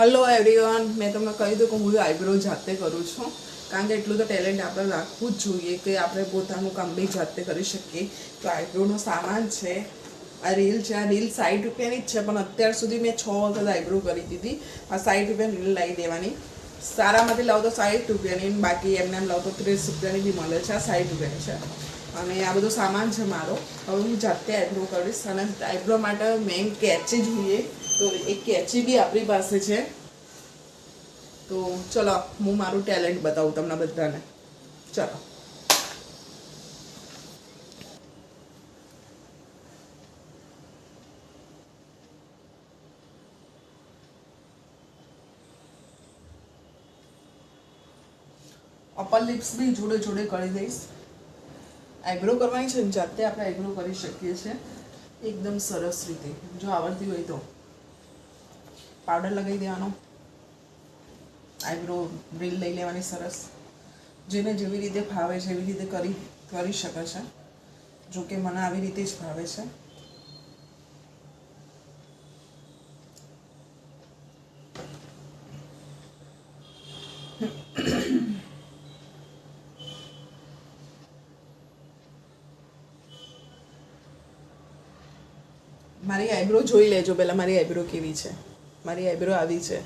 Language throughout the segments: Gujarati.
હલો એવરીવન મેં તમને કહી દઉં કે હું આઈબ્રો જાતે કરું છું. કારણ કે એટલું તો ટેલેન્ટ આપણે રાખવું જ જોઈએ કે આપણે પોતાનું કામ બી જાતે કરી શકીએ. તો આઈબ્રોનો સામાન છે, આ રીલ છે, આ રીલ સાઠ રૂપિયાની જ છે, પણ અત્યાર સુધી મેં છ વખત આઈબ્રો કરી દીધી. આ સાઠ રૂપિયાની રીલ લાવી દેવાની. સારામાંથી લાવો તો સાઠ રૂપિયાની બાકી એમને એમ લાવો તો ત્રીસ રૂપિયાની બી મળે છે, આ સાઠ રૂપિયાની છે. અને આ બધો સામાન છે મારો. હવે હું જાતે આઈબ્રો કરીશ અને આઈબ્રો માટે મેઇન કેચ જોઈએ તો એ કેચી બી આપણી પાસે છે. તો ચલો, હું મારું ટેલેન્ટ બતાવું તમને બધાને. ચલો. અપર લિપ્સ બી જોડે જોડે કરી દઈશ. આઈબ્રો કરવાની છે ને, જાતે આપણે આઈબ્રો કરી શકીએ છીએ. એકદમ સરસ રીતે. જો આવડતી હોય તો. પાવડર લગાવી દેવાનો. આઈબ્રો બ્રિલ લઈ લેવાની સરસ. જેને જેવી રીતે ફાવે છે એવી રીતે કરી કરી શકે છે. જો કે મને આવી રીતે જ ફાવે છે. મારી આઈબ્રો જોઈ લેજો. પહેલાં મારી આઈબ્રો કેવી છે. મારી આઈબ્રો આવી છે.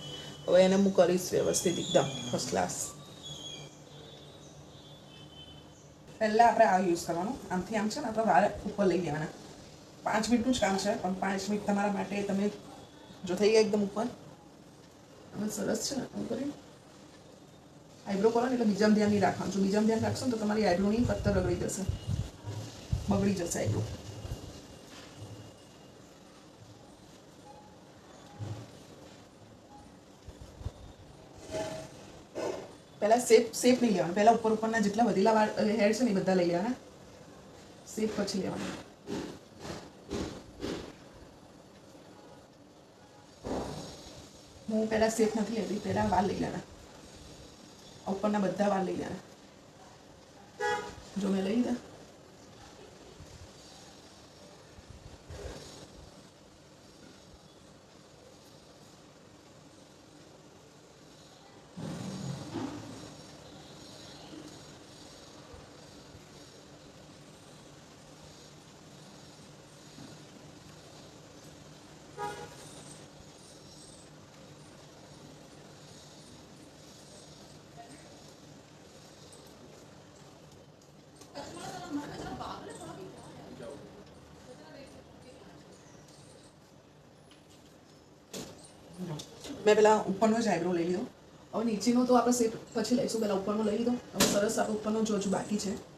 હવે એને હું કરીશ વ્યવસ્થિત એકદમ ફર્સ્ટ ક્લાસ પહેલાં આપણે આ યુઝ કરવાનું. આમથી આમ છે ને, આપણે વાળ ઉપર લઈ લેવાના. પાંચ મિનિટનું જ કામ છે, પણ પાંચ મિનિટ તમારા માટે તમે જો થઈ ગયા એકદમ ઉપર. હવે સરસ છે ને આમ કરી આઈબ્રો કરો ને એટલે બીજામાં ધ્યાન નહીં રાખવાનું. જો બીજામાં ધ્યાન રાખશો ને તો તમારી આઈબ્રોની પત્તર રગડી જશે. બગડી જશે આઈબ્રો. પહેલા શેપ શેપ નહીં લેવાનું. પહેલાં ઉપર ઉપરના જેટલા વધેલા વાળ હેર છે ને એ બધા લઈ લેવાના. શેપ પછી લેવાના. હું પહેલાં શેપ નથી લેતી, પહેલાં વાળ લઈ લેવાના. ઉપરના બધા વાળ લઈ લેવાના. જો મેં લઈ લીધા. મેં પેલા ઉપરનો જ આઈબ્રો લઈ લીધો. હવે નીચેનો તો આપણે સેટ પછી લઈશું. પહેલાં ઉપરનો લઈ લીધો. હવે સરસ આપણે ઉપરનો જોજ બાકી છે.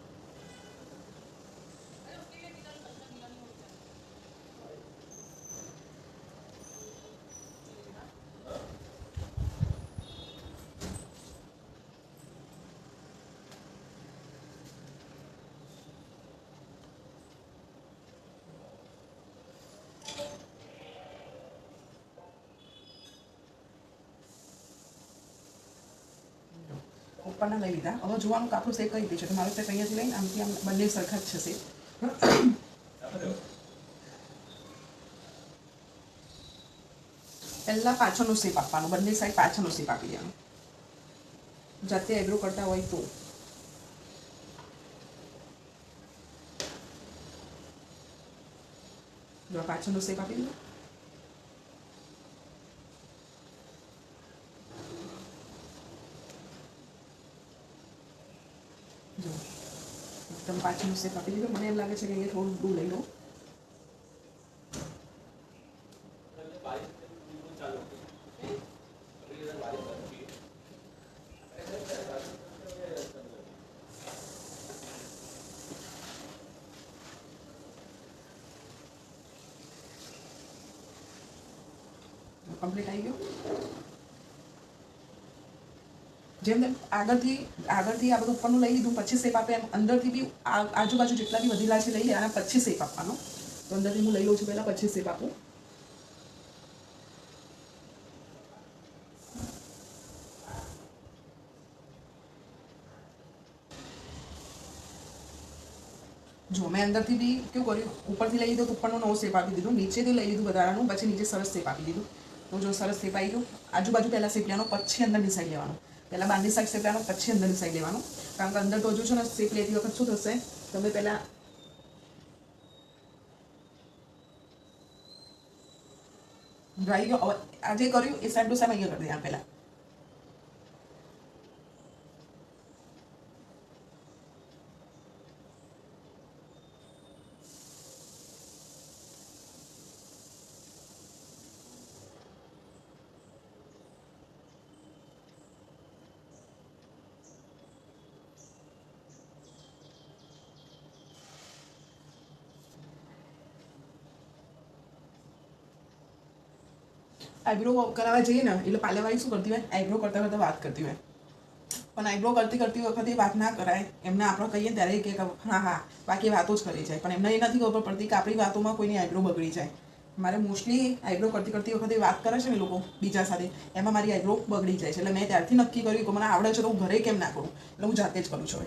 ઉપરના લઈ લીધા. હવે જોવાનું કે આપણું કઈ રીતે છે તો મારો શેપ અહીંયાથી લઈને આમથી આમ બંને સરખા જ છે શેપ પહેલાં પાછળનો શેપ આપવાનો. બંને સાઈડ પાછળનો શેપ આપી દેવાનો. જાતે એગ્રો કરતા હોય તો. પાછળનો શેપ આપી દીધો. જો, એકદમ પાછળનો શેપ આપી દીધો મને એમ લાગે છે કે અહીંયા થોડું ડૂ લઈ લો કમ્પ્લીટ આવી ગયો? જેમ તેમ આગળથી આગળથી આ બધું ઉપરનું લઈ લીધું, પછી શેપ આપે એમ, અંદરથી બી આ- આજુબાજુ જેટલા બી વધેલા છે લઈ લે અને પછી શેપ આપવાનો. તો અંદરથી હું લઈ લઉં છું પહેલાં, પછી શેપ આપું. જો મેં અંદરથી બી કેવું કર્યું, ઉપરથી લઈ લીધું તો ઉપરનો નવો શેપ આપી દીધું, નીચેથી લઈ લીધું વધારાનું પછી નીચે સરસ શેપ આપી દીધું. તો જો સરસ શેપ આવી ગયો, આજુબાજુ પહેલાં શેપ લેવાનો, પછી અંદરની સાઈડ લેવાનો. પહેલાં બહારની સાઈડ શેપ પછી અંદરની સાઈડ લેવાનું કારણ કે અંદર તો છે ને શેપ લેતી વખત શું થશે? તમે પહેલાં ડ્રાઈ આજે કર્યું, એ સાઈડ ટુ સાઈડ અહીંયા કરી દેવાનું પહેલાં. આઈબ્રો કરાવવા જઈએ ને, એટલે પાર્લરવાળી શું કરતી હોય? આઈબ્રો કરતા કરતા વાત કરતી હોય. પણ આઈબ્રો કરતી કરતી વખતે વાત ના કરાય. એમને આપણે કહીએ ત્યારે કે, હા હા, બાકી વાતો જ કરી જાય. પણ એમને એ નથી ખબર પડતી કે આપણી વાતોમાં કોઈની આઈબ્રો બગડી જાય. મારે મોસ્ટલી આઈબ્રો કરતી કરતી વખતે વાત કરે છે ને લોકો બીજા સાથે, એમાં મારી આઈબ્રો બગડી જાય છે. એટલે મેં ત્યારથી નક્કી કર્યું કે, મને આવડે છે તો હું ઘરે કેમ ના કરું? એટલે હું જાતે જ કરું છું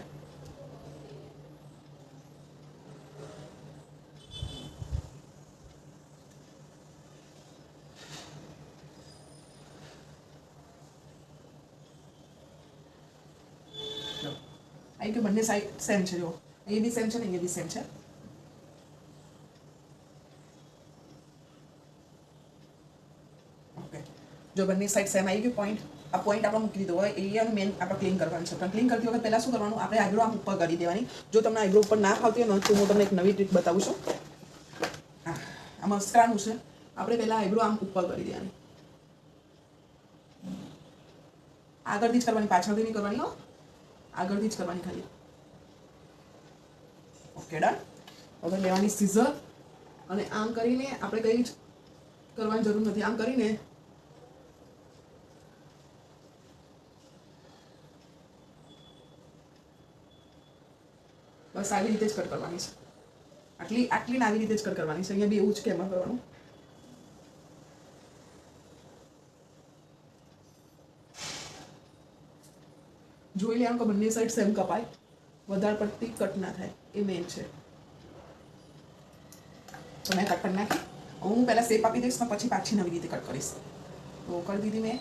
આવી ગયું બંને સાઈડ સેમ છે જો એ બી સેમ છે ને એ બી સેમ છે. ઓકે જો બંને સાઈડ સેમ આવી ગયું પોઈન્ટ આ પોઈન્ટ આપણે મૂકી દીધો. હોય એરિયાનું મેન આપણે ક્લીન કરવાનું છે. પણ ક્લીન કરતી વખત પહેલાં શું કરવાનું? આપણે આઈબ્રો આમ ઉપર કરી દેવાની. જો તમને આઈબ્રો ઉપર ના ફાવતી હોય તો હું તમને એક નવી ટ્રીક બતાવું છું. આ મસ્કારાનું છે. આપણે પહેલાં આઈબ્રો આમ ઉપર કરી દેવાની. આગળથી જ કરવાની, પાછળથી નહીં કરવાની, હો. આગળથી જ કરવાની ખાલી. ઓકે ડન હવે લેવાની સીઝર અને આમ કરીને આપણે કંઈ જ કરવાની જરૂર નથી. આમ કરીને બસ આવી રીતે જ કટ કરવાની છે. આટલી આટલી આવી રીતે જ કટ કરવાની છે. અહીંયા બી એવું જ કે એમાં કરવાનું. જોઈ લેવાનું કે બંને સાઈડ સેમ કપાય વધારે પડતી કટ ના થાય એ મેઇન છે તો મેં કટ કરી નાખી હવે હું પહેલાં શેપ આપી દઈશ ને પછી પાછી નવી રીતે કટ કરીશ તો કરી દીધી મેં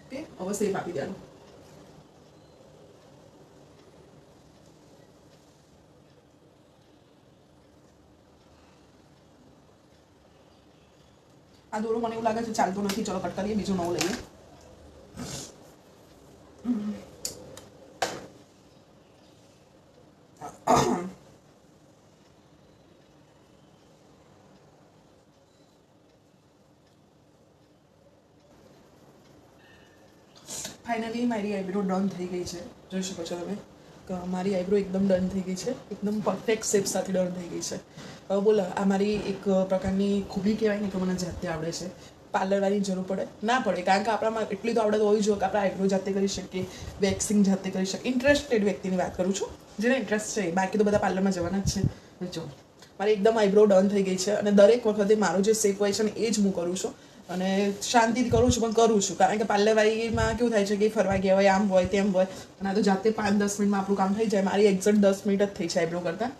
ઓકે હવે શેપ આપી દેવાનું આ દોરો મને એવું લાગે છે ચાલતો નથી ચલો કટ કરીએ બીજું નવું લઈએ ફાઇનલી મારી આઈબ્રો ડન થઈ ગઈ છે. જોઈ શકો છો તમે. મારી આઈબ્રો એકદમ ડન થઈ ગઈ છે. એકદમ પરફેક્ટ શેપ સાથે ડન થઈ ગઈ છે. બોલો, આ મારી એક પ્રકારની ખૂબી કહેવાય ને કે મને જાતે આવડે છે. પાર્લરવાળી જરૂર પડે? ના પડે, કારણ કે આપણામાં એટલી તો આવડત હોવી જોઈએ કે આપણે આઈબ્રો જાતે કરી શકીએ, વેક્સિંગ જાતે કરી શકીએ. ઇન્ટરેસ્ટેડ વ્યક્તિની વાત કરું છું, જેને ઇન્ટરેસ્ટ છે બાકી તો બધા પાર્લરમાં જવાના જ છે. જો, મારી એકદમ આઈબ્રો ડન થઈ ગઈ છે અને દરેક વખતે મારો જે સેફ હોય છે ને એ જ હું કરું છું. અને શાંતિથી કરું છું, પણ કરું છું. કારણ કે પાર્લરવાળીમાં કેવું થાય છે કે ફરવા ગયા હોય, આમ હોય, તેમ હોય, અને આ તો જાતે પાંચ દસ મિનિટમાં આપણું કામ થઈ જાય. મારી એક્ઝેક્ટ દસ મિનિટ જ થઈ છે આઈબ્રો કરતાં.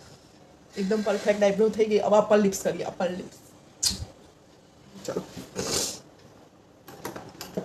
એકદમ પરફેક્ટ આઈબ્રો થઈ ગઈ. હવે અપર લિપ્સ કરીએ અપર લિપ્સ ચલો.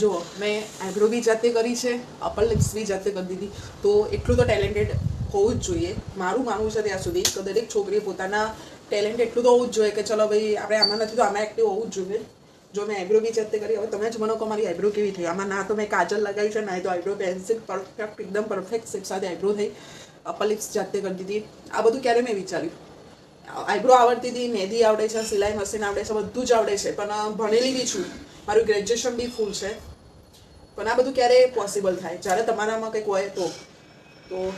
જુઓ મેં આઈબ્રો બી જાતે કરી છે, અપર લિપ્સ બી જાતે કરી દીધી. તો એટલું તો ટેલેન્ટેડ હોવું જ જોઈએ. મારું માનવું છે ત્યાં સુધી તો દરેક છોકરીએ પોતાના ટેલેન્ટ એટલું તો હોવું જ જોઈએ કે ચલો ભાઈ, આપણે આમાં નથી તો આમાં એક્ટિવ હોવું જ જોઈએ. જો મેં આઈબ્રો બી જાતે કરી, હવે તમે જ મને કહો મારી આઈબ્રો કેવી થઈ. આમાં ના તો મેં કાજલ લગાવી છે, ના તો આઈબ્રો પેન્સિલ પરફેક્ટ એકદમ પરફેક્ટ શેપ સાથે આઈબ્રો થઈ. અપર લિપ્સ જાતે કરી દીધી. આ બધું ક્યારે મેં વિચાર્યું? આઈબ્રો આવડતી હતી, મહેંદી આવડે છે, સિલાઈ મશીન આવડે છે, બધું જ આવડે છે, પણ ભણેલી બી છું. મારું ગ્રેજ્યુએશન બી ફૂલ છે. પણ આ બધું ક્યારે પોસિબલ થાય? જ્યારે તમારામાં કંઈક હોય તો. તો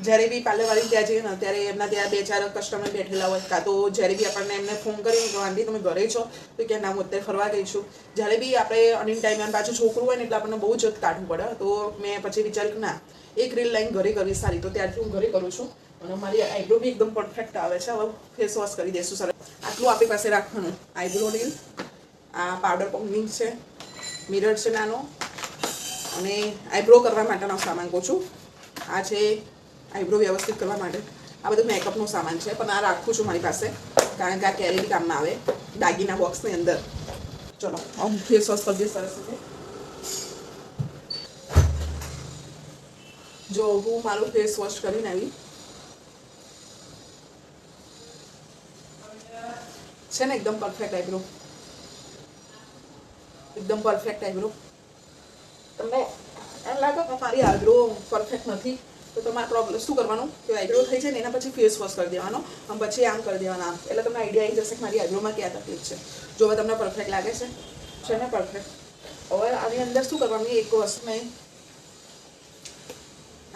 જ્યારે બી પાર્લરવાળી ત્યાં જઈએ ને, ત્યારે એમના ત્યાં બે ચાર કસ્ટમર બેઠેલા હોય. કાં તો જ્યારે બી આપણને એમને ફોન કરીને કે, આંટી, તમે ઘરે છો? તો કે, ના, હું અત્યારે ફરવા ગઈ છું. જ્યારે બી આપણે અનિન ટાઈમ એમ પાછું છોકરું હોય ને, એટલે આપણને બહુ જ કાઢવું પડે. તો મેં પછી વિચાર્યું ના, એક રીલ લાઈન ઘરે કરવી સારી. તો ત્યારથી હું ઘરે કરું છું. અને મારી આઈબ્રો બી એકદમ પરફેક્ટ આવે છે. હવે ફેસ વોશ કરી દઈશું સર આટલું આપણી પાસે રાખવાનું. આઈબ્રો રીલ આ પાવડર પમ્પિંગ છે મિરર છે નાનો. અને આઈબ્રો કરવા માટેનો સામાન કહું છું આ છે આઈબ્રો વ્યવસ્થિત કરવા માટે. આ બધું મેકઅપનો સામાન છે, પણ આ રાખું છું મારી પાસે, કારણ કે આ કેરી કામમાં આવે, દાગીના બોક્સની અંદર. ચલો હું ફેસ વોશ કરી દઈશ સરસ રીતે. જો હું મારું ફેસ વોશ કરીને આવી. છે ને, એકદમ પરફેક્ટ આઈબ્રો એકદમ પરફેક્ટ આઈબ્રો તમને એમ લાગે કે મારી આઈબ્રો પરફેક્ટ નથી, તો તમારે પ્રોબ્લેમ શું કરવાનું? કે આઈબ્રો થઈ જાય ને એના પછી ફેસ વોશ કરી દેવાનો અને પછી આમ કરી દેવાના આમ. એટલે તમને આઈડિયા આવી જશે કે મારી આઈબ્રોમાં ક્યાં તકલીફ છે. જો હવે તમને પરફેક્ટ લાગે છે છે ને પરફેક્ટ હવે આની અંદર શું કરવાનું? એક વસ્તુ મેં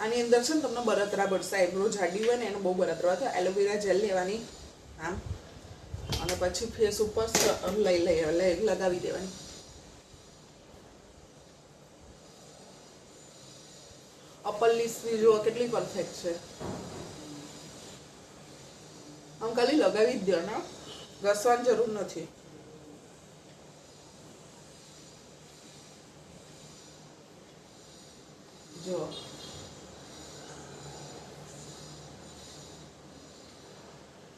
આની અંદર છે ને તમને બરતરા પડશે આઈબ્રો જાડી હોય ને એનો બહુ બરતરા તો એલોવેરા જેલ લેવાની, આમ. અને પછી ફેસ ઉપર લઈ લઈ લગાવી દેવાની. અપર લીસની જુઓ, કેટલી પરફેક્ટ છે. આમ ખાલી લગાવી જ દો ને. ઘસવાની જરૂર નથી. જો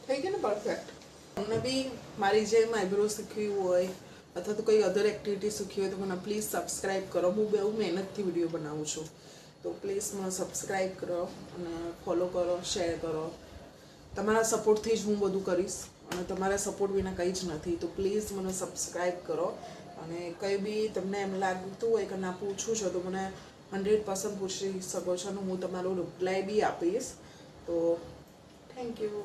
થઈ ગયું ને પરફેક્ટ તમને બી મારી જેમ આઈબ્રો શીખવી હોય, અથવા તો કોઈ અધર એક્ટિવિટી શીખવી હોય, તો મને પ્લીઝ સબસ્ક્રાઈબ કરો. હું બહુ મહેનતથી વીડિયો બનાવું છું. તો પ્લીઝ મને સબસ્ક્રાઈબ કરો અને ફોલો કરો શેર કરો. તમારા સપોર્ટથી જ હું બધું કરીશ. અને તમારા સપોર્ટ વિના કંઈ જ નથી. તો પ્લીઝ મને સબસ્ક્રાઈબ કરો. અને કંઈ બી તમને એમ લાગતું હોય કે ના પૂછું છો, તો મને હંડ્રેડ પર્સન્ટ પૂછી શકો છો અને હું તમારો રિપ્લાય બી આપીશ. તો થેન્ક યુ